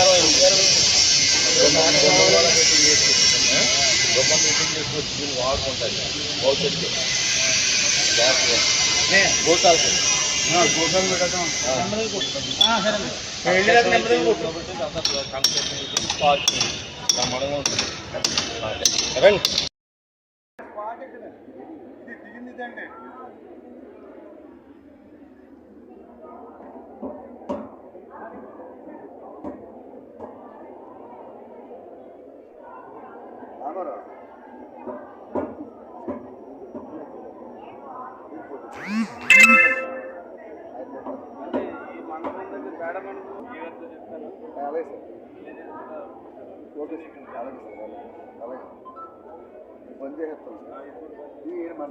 అందరూ వచ్చారో వెళ్ళారు గొప్ప మీటింగ్ చేసుకొచ్చి వీళ్ళు వాడుకుంటారు భవిష్యత్తు గోతాలు గోసాలు పెట్టడం రండి అలాగే సార్. ఓకే సార్ అలాగే సార్ అలాగే పని చేస్తాం ఈ మన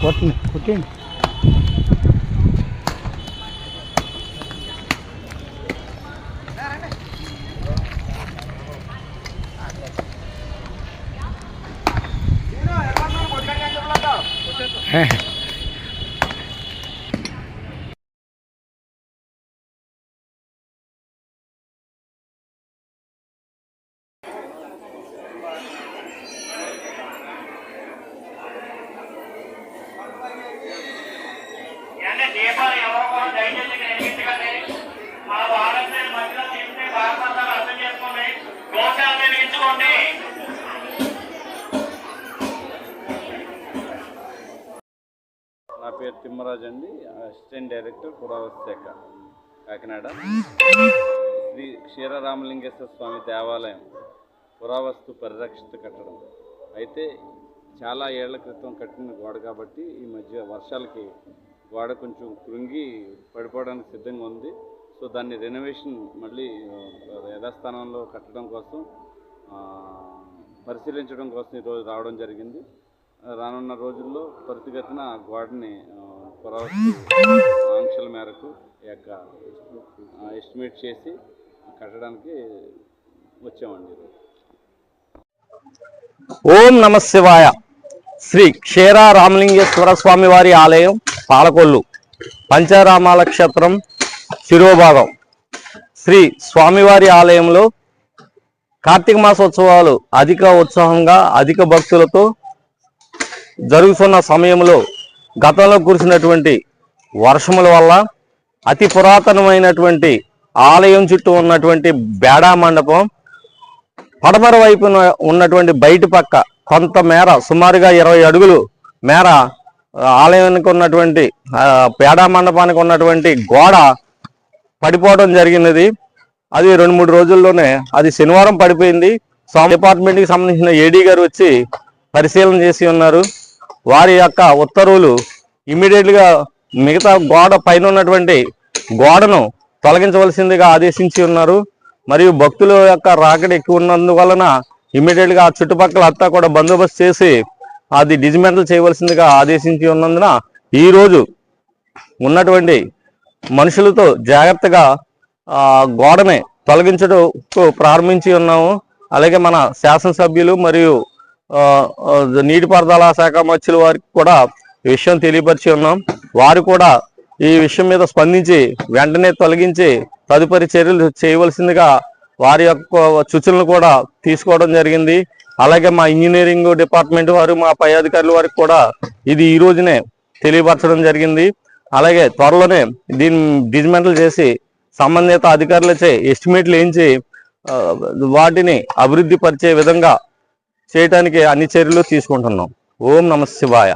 కొట్టండి కొట్టండి ఏ. తిమ్మరాజు అండి అసిస్టెంట్ డైరెక్టర్ పురావస్తు శాఖ కాకినాడ. శ్రీ క్షీరరామలింగేశ్వర స్వామి దేవాలయం పురావస్తు పరిరక్షిత కట్టడం. అయితే చాలా ఏళ్ళ క్రితం కట్టిన గోడ కాబట్టి ఈ మధ్య వర్షాలకి గోడ కొంచెం కృంగి పడిపోవడానికి సిద్ధంగా ఉంది. సో దాన్ని రెనోవేషన్ మళ్ళీ యథాస్థానంలో కట్టడం కోసం పరిశీలించడం కోసం ఈరోజు రావడం జరిగింది. రానున్న రోజుల్లో త్వరితగతిన గోడని పురావస్తు ఆంక్షల మేరకు ఈ యొక్క ఎస్టిమేట్ చేసి కట్టడానికి వచ్చామండి ఓం నమ శివాయ. శ్రీ క్షీర రామలింగేశ్వర స్వామి వారి ఆలయం పాలకొల్లు పంచారామాల క్షేత్రం శిరోభాగం. శ్రీ స్వామివారి ఆలయంలో కార్తీక మాసోత్సవాలు అధిక ఉత్సాహంగా అధిక భక్తులతో జరుగుతున్న సమయంలో గతంలో కురిసినటువంటి వర్షముల వల్ల అతి పురాతనమైనటువంటి ఆలయం చుట్టూ ఉన్నటువంటి బేడా మండపం పడమర వైపున ఉన్నటువంటి బయటి పక్క కొంత మేర సుమారుగా ఇరవై అడుగులు మేర ఆలయానికి ఉన్నటువంటి పేడా మండపానికి ఉన్నటువంటి గోడ పడిపోవడం జరిగినది. అది రెండు మూడు రోజుల్లోనే అది శనివారం పడిపోయింది. స్వామి డిపార్ట్మెంట్కి సంబంధించిన ఏడీ గారు వచ్చి పరిశీలన చేసి ఉన్నారు. వారి యొక్క ఉత్తర్వులు ఇమ్మీడియట్గా మిగతా గోడ పైన ఉన్నటువంటి గోడను తొలగించవలసిందిగా ఆదేశించి ఉన్నారు. మరియు భక్తుల యొక్క రాకడ ఎక్కువ ఉన్నందువలన ఇమ్మీడియట్గా ఆ చుట్టుపక్కల అంతా కూడా బందోబస్తు చేసి అది డిజిమెంటల్ చేయవలసిందిగా ఆదేశించి ఉన్నందున ఈ రోజు ఉన్నటువంటి మనుషులతో జాగ్రత్తగా గోడని తొలగించడం ప్రారంభించి ఉన్నాము. అలాగే మన శాసనసభ్యులు మరియు నీటిపారుదల శాఖ మంత్రుల వారికి కూడా ఈ విషయం తెలియపరిచి ఉన్నాం. వారు కూడా ఈ విషయం మీద స్పందించి వెంటనే తొలగించి తదుపరి చర్యలు చేయవలసిందిగా వారి యొక్క సూచనలు కూడా తీసుకోవడం జరిగింది. అలాగే మా ఇంజనీరింగ్ డిపార్ట్మెంట్ వారు మా పై అధికారుల వారికి కూడా ఇది ఈ రోజునే తెలియపరచడం జరిగింది. అలాగే త్వరలోనే దీన్ని డిజిమెంటల్ చేసి సంబంధిత అధికారులచే ఎస్టిమేట్లు వేయించి వాటిని అభివృద్ధి పరిచే విధంగా చేయటానికి అన్ని చర్యలు తీసుకుంటున్నాం. ఓం నమ శివాయ.